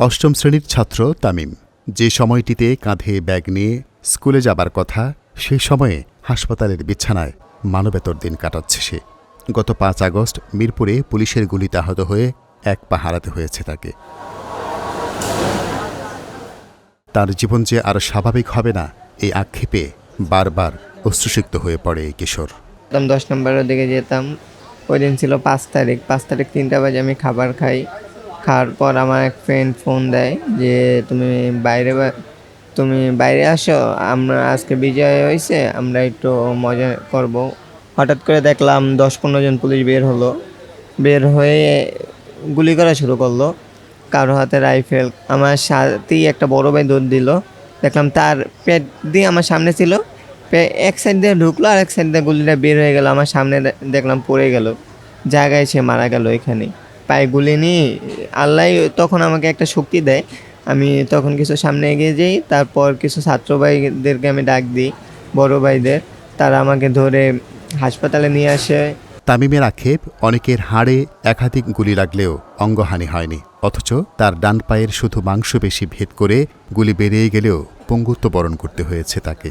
অষ্টম শ্রেণির ছাত্র তামিম। যে সময়টিতে কাঁধে ব্যাগ নিয়ে স্কুলে যাবার কথা সেই সময়ে হাসপাতালের বিছানায় মানবেতর দিন কাটাচ্ছে সে। গত পাঁচ আগস্ট মিরপুরে পুলিশের গুলিতে আহত হয়ে এক পা হারাতে হয়েছে তাকে। তার জীবন যে আর স্বাভাবিক হবে না, এই আক্ষেপে বারবার অশ্রুসিক্ত হয়ে পড়ে এই কিশোর। দশ নম্বরের দিকে যেতাম। ওই দিন ছিল পাঁচ তারিখ। পাঁচ তারিখ তিনটা বাজে আমি খাবার খাই। খাওয়ার পর আমার এক ফ্রেন্ড ফোন দেয় যে, তুমি বাইরে তুমি বাইরে আসো, আমরা আজকে বিজয় হয়েছে, আমরা একটু মজা করব। হঠাৎ করে দেখলাম দশ পনেরো জন পুলিশ বের হলো। বের হয়ে গুলি করা শুরু করল। কারও হাতে রাইফেল। আমার সাথেই একটা বড় ভাই দৌড় দিল। দেখলাম তার পেট দিয়ে আমার সামনে ছিল। এক সাইড দিয়ে ঢুকলো আর এক সাইড দিয়ে গুলিটা বের হয়ে গেল। আমার সামনে দেখলাম পড়ে গেল। জায়গায় সে মারা গেল এখানে পায়ে গুলি নিয়ে আল্লাহ তখন আমাকে একটা শক্তি দেয়। আমি তখন কিছু সামনে এগিয়ে যাই তারপর কিছু ছাত্র ভাইদেরকে আমি ডাক দিই বড় ভাইদের। তারা আমাকে ধরে হাসপাতালে নিয়ে আসে। তামিমের আক্ষেপ অনেকের হাড়ে একাধিক গুলি লাগলেও অঙ্গহানি হয়নি। অথচ তার ডান পায়ের শুধু মাংসপেশি ভেদ করে গুলি বেরিয়ে গেলেও পঙ্গুত্ব বরণ করতে হয়েছে তাকে।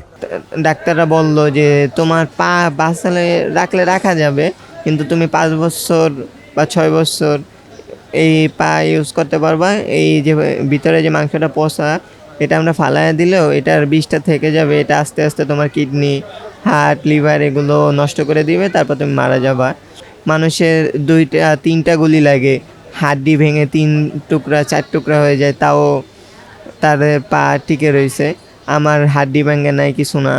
ডাক্তাররা বলল যে তোমার পা বাঁচালে রাখলে রাখা যাবে কিন্তু তুমি পাঁচ বছর বা ছয় বছর এই পা ইউজ করতে পারবা। এই যে ভিতরে যে মাংসটা পচা এটা আমরা ফালায় দিলেও এটার বিষটা থেকে যাবে। এটা আস্তে আস্তে তোমার কিডনি, হার্ট, লিভার এগুলো নষ্ট করে দিবে, তারপর তুমি মারা যাবা। মানুষের দুইটা, তিনটা গুলি লাগে। হাড্ডি ভেঙে তিন টুকরা, চার টুকরা হয়ে যায়, তাও তার পা টিকে রয়েছে। আমার হাড্ডি ভেঙে নাই কিছু না।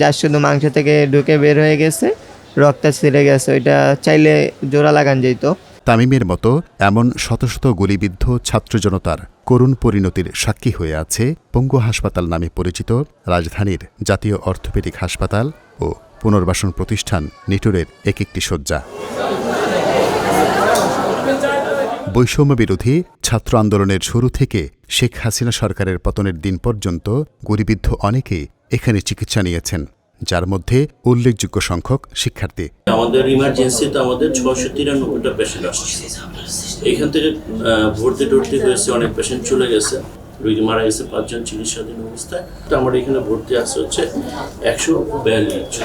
যার শুধু মাংস থেকে ঢুকে বের হয়ে গেছে, রক্ত ছিঁড়ে গেছে। ওইটা চাইলে জোড়া লাগান যেত। তামিমের মতো এমন শত শত গুলিবিদ্ধ ছাত্র জনতার করুণ পরিণতির সাক্ষী হয়ে আছে পঙ্গু হাসপাতাল নামে পরিচিত রাজধানীর জাতীয় অর্থোপেডিক হাসপাতাল ও পুনর্বাসন প্রতিষ্ঠান নিটোরের এক একটি শয্যা। বৈষম্য বিরোধী ছাত্র আন্দোলনের শুরু থেকে শেখ হাসিনা সরকারের পতনের দিন পর্যন্ত গুলিবিদ্ধ অনেকে এখানে চিকিৎসা নিয়েছেন। যার মধ্যে উল্লেখযোগ্য সংখ্যক শিক্ষার্থী। আমাদের ইমার্জেন্সিতে আমাদের ছশো তিরানব্বইটা পেশেন্ট আসছে। এখান থেকে ভর্তি টর্তি হয়েছে, অনেক পেশেন্ট চলে গেছে। রোগী মারা গেছে, পাঁচজন চিকিৎসাধীন অবস্থায়। তো আমার এখানে ভর্তি আছে হচ্ছে একশো বিয়াল্লিশ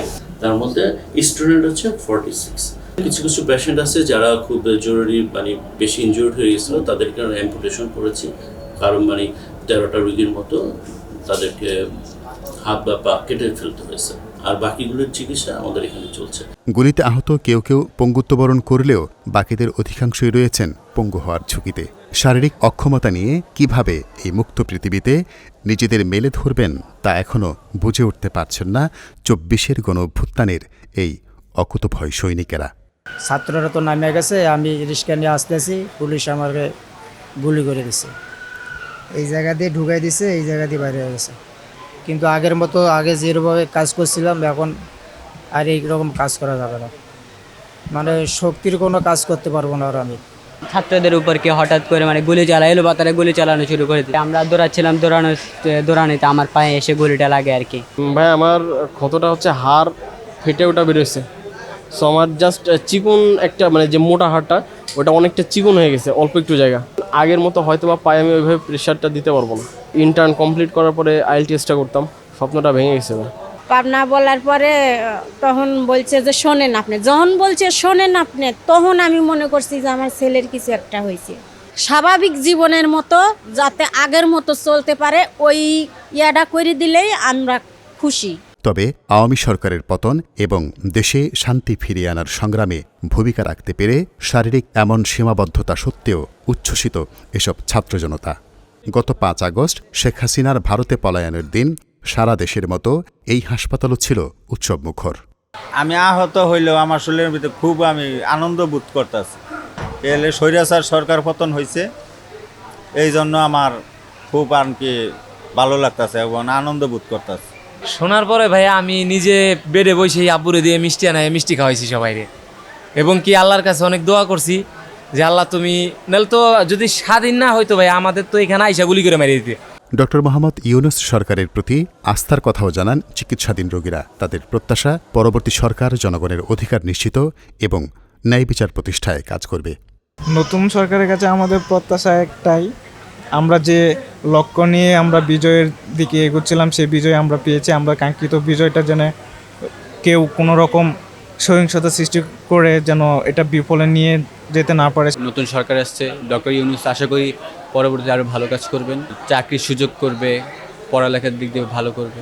তার মধ্যে স্টুডেন্ট হচ্ছে ফর্টি সিক্স কিছু কিছু পেশেন্ট আছে যারা খুব জরুরি মানে বেশি ইনজুর্ড হয়ে গেছিল তাদেরকে অ্যাম্পুটেশন করেছি। কারণ মানে তেরোটা রোগীর মতো তাদেরকে হাত বা পা কেটে ফেলতে হয়েছে। আর বাকিগুলোর চিকিৎসা আমাদের এখানে চলছে। গুলিতে আহত কেউ কেউ পঙ্গুত্ববরণ করলেও বাকিদের অধিকাংশই রয়েছেন পঙ্গু হওয়ার ঝুঁকিতে। শারীরিক অক্ষমতা নিয়ে কীভাবে এই মুক্ত পৃথিবীতে নিজেদের মেলে ধরবেন তা এখনও বুঝে উঠতে পারছেন না চব্বিশের গণ অভ্যুত্থানের এই অকুতভয় সৈনিকেরা। ছাত্ররা তো নামে গেছে আমি রিক্সা নিয়ে আসতেছি পুলিশ আমাকে গুলি করে দিছে। এই জায়গা দিয়ে ঢুকাই দিছে এই জায়গা দিয়ে বাইরে হয়ে গেছে। কিন্তু আগের মতো আগে যেভাবে কাজ করছিলাম এখন আর এইরকম কাজ করা যাবে না। মানে শক্তির কোনো কাজ করতে পারব না আর আমি। ছাত্রদের উপর কে হঠাৎ করে মানে গুলি চালা এলো বাতারে গুলি চালানো শুরু করে দিল। আমরা দৌড়াচ্ছিলাম দৌড়ানো দৌড়ানিতে আমার পায়ে এসে গুলিটা লাগে আর কি। ভাই আমার ক্ষতটা হচ্ছে হাড় ফেটে ওটা বেরোচ্ছে। সো আমার জাস্ট চিকুন একটা মানে যে মোটা হাড়টা ওটা অনেকটা চিকন হয়ে গেছে অল্প একটু জায়গা। আগের মতো হয়তো বা পায়ে আমি ওইভাবে প্রেশারটা দিতে পারব না। ইন্টার্ন কমপ্লিট করার পরে আইএল টেস্টটা করতাম। স্বপ্নটা ভেঙে গেছে ভাই পাবনা বলার পরে তখন বলছে যে শোনেন আপনি। যখন বলছে শোনেন আপনি তখন আমি মনে করছি যে আমার ছেলের কিছু একটা হয়েছে। স্বাভাবিক জীবনের মতো যাতে আগের মতো চলতে পারে ওই ইয়াটা করে দিলেই আমরা খুশি। তবে আওয়ামী সরকারের পতন এবং দেশে শান্তি ফিরিয়ে আনার সংগ্রামে ভূমিকা রাখতে পেরে শারীরিক এমন সীমাবদ্ধতা সত্ত্বেও উচ্ছ্বসিত এসব ছাত্র জনতা গত পাঁচ আগস্ট শেখ হাসিনার ভারতে পলায়নের দিন সারা দেশের মতো এই হাসপাতালও ছিল উৎসবমুখর আমি আহত হইলেও আমার শরীরের ভিতরে খুব আমি আনন্দ বোধ করতেছি। এলে স্বৈরাচার সরকার পতন হয়েছে এই জন্য আমার খুব আর কি ভালো লাগতেছে এবং আনন্দ বোধ করতেছে। শোনার পরে ভাই আমি নিজে বেডে বসে আব্বুরে দিয়ে মিষ্টি আনাই মিষ্টি খাওয়াইছি সবাইরে। এবং কি আল্লাহর কাছে অনেক দোয়া করছি যে আল্লাহ তুমি নাহলে তো যদি স্বাধীন না হইতো ভাই আমাদের তো এখানে আইসা গুলি করে মেরে দিতে। ডক্টর মোহাম্মদ ইউনুস সরকারের প্রতি আস্থার কথাও জানান চিকিৎসাধীন রোগীরা। তাদের প্রত্যাশা পরবর্তী সরকার জনগণের অধিকার নিশ্চিত এবং ন্যায় বিচার প্রতিষ্ঠায় কাজ করবে। নতুন সরকারের কাছে আমাদের প্রত্যাশা একটাই আমরা যে লক্ষ্য নিয়ে আমরা বিজয়ের দিকে এগোচ্ছিলাম সেই বিজয় আমরা পেয়েছি। আমরা কাঙ্ক্ষিত বিজয়টা যেন কেউ কোনো রকম সহিংসতা সৃষ্টি করে যেন এটা বিফলে নিয়ে যেতে না পারে। নতুন সরকার আসছে, ডক্টর ইউনুস, আশা করি পরবর্তীতে আরও ভালো কাজ করবেন। চাকরির সুযোগ করবে, পড়ালেখার দিক দিয়ে ভালো করবে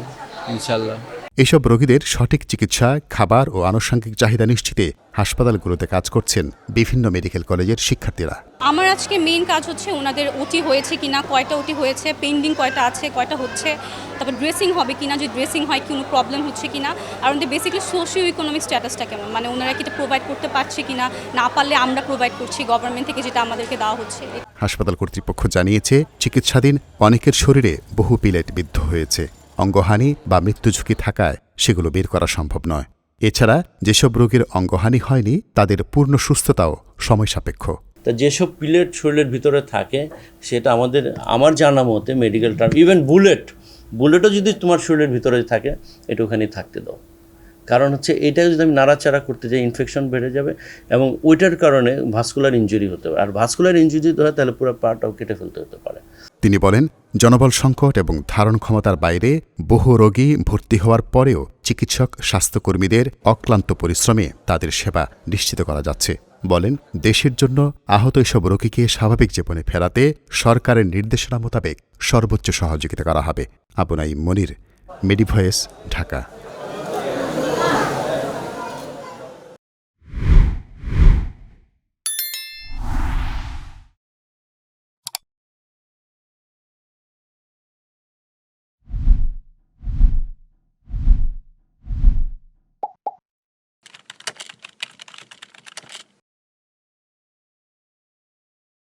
ইনশাল্লাহ এসব রোগীদের সঠিক চিকিৎসা খাবার ও আনুষঙ্গিক চাহিদা নিশ্চিতে হাসপাতালগুলোতে কাজ করছেন বিভিন্ন মেডিকেল কলেজের শিক্ষার্থীরা। আমার আজকে মেইন কাজ হচ্ছে ওনাদের ওটি হয়েছে কিনা কয়টা ওটি হয়েছে পেন্ডিং কয়টা আছে কয়টা হচ্ছে তারপর ড্রেসিং হবে কিনা যদি ড্রেসিং হয় কোনো প্রবলেম হচ্ছে কিনা আর ওদের বেসিক্যালি সোশিও ইকোনমিক স্ট্যাটাসটা কেমন? মানে ওনারা কি এটা প্রোভাইড করতে পারছে কিনা না পারলে আমরা প্রোভাইড করছি গভর্নমেন্ট থেকে যেটা আমাদেরকে দেওয়া হচ্ছে। হাসপাতাল কর্তৃপক্ষ জানিয়েছে চিকিৎসাধীন অনেকের শরীরে বহু পিলেট বিদ্ধ হয়েছে। অঙ্গহানি বা মৃত্যু ঝুঁকি থাকায় সেগুলো বের করা সম্ভব নয়। এছাড়া যেসব রোগীর অঙ্গহানি হয়নি, তাদের পূর্ণ সুস্থতাও সময় সাপেক্ষ তা যেসব পিলেট শরীরের ভিতরে থাকে, সেটা আমাদের, আমার জানা মতে মেডিকেল টার্ম ইভেন বুলেট বুলেটও যদি তোমার শরীরের ভিতরে থাকে, এটা ওখানে থাকতে দাও। কারণ হচ্ছে এটা যদি আমি নাড়াচাড়া করতে যাই ইনফেকশন বেড়ে যাবে এবং ওইটার কারণে ভাস্কুলার ইঞ্জুরি হতে পারে। আর ভাস্কুলার ইঞ্জুরি যদি হয়, তাহলে পুরো পাটাও কেটে ফেলতে হতে পারে। তিনি বলেন, জনবল সংকট এবং ধারণ ক্ষমতার বাইরে বহু রোগী ভর্তি হওয়ার পরেও চিকিৎসক, স্বাস্থ্যকর্মীদের অক্লান্ত পরিশ্রমে তাদের সেবা নিশ্চিত করা যাচ্ছে। বলেন, দেশের জন্য আহত এসব রোগীকে স্বাভাবিক জীবনে ফেরাতে সরকারের নির্দেশনা মোতাবেক সর্বোচ্চ সহযোগিতা করা হবে। আবুনাই মনির, মেডিভয়েস, ঢাকা।